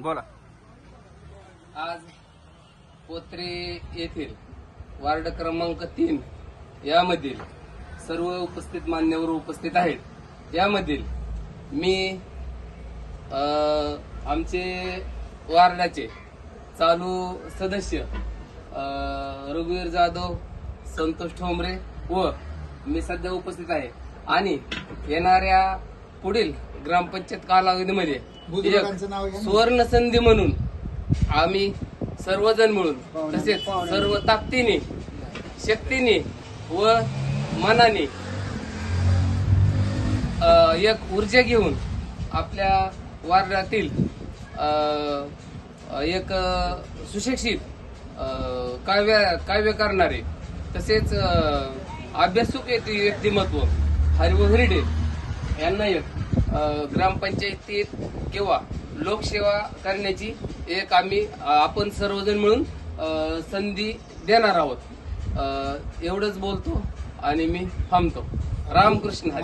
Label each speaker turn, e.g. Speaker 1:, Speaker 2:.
Speaker 1: बोला.
Speaker 2: आज पोत्रे येथील वार्ड क्रमांक तीन यामधील सर्व उपस्थित मान्यवर उपस्थित आहेत. यामधील मी अ, आमचे वार्डाचे चालू सदस्य अ, रघुवीर जाधव संतोष ठोंबरे व मी सध्या उपस्थित आहे. आणि येणाऱ्या पुढील ग्रामपंचायत कालावधीमध्ये
Speaker 3: बुजुर्गांचं नाव घ्या
Speaker 2: एक
Speaker 3: ना.
Speaker 2: सुवर्ण संधी म्हणून आम्ही सर्वजण मिळून तसेच सर्व ताकदीने शक्तीने व मनाने अ, एक ऊर्जा घेऊन आपल्या वार्डातील अ, एक अ, सुशिक्षित अ, काव्य काव्य करणारे तसेच अ, अभ्यासू व्यक्ती- व्यक्तिमत्व हरिभाऊ हिरडे यांना एक ग्रामपंचायतीत किंवा लोकसेवा करण्याची एक आम्ही आपण सर्वजण मिळून अ, संधी देणार आहोत. अ, एवढंच बोलतो आणि मी थांबतो. रामकृष्ण हरी.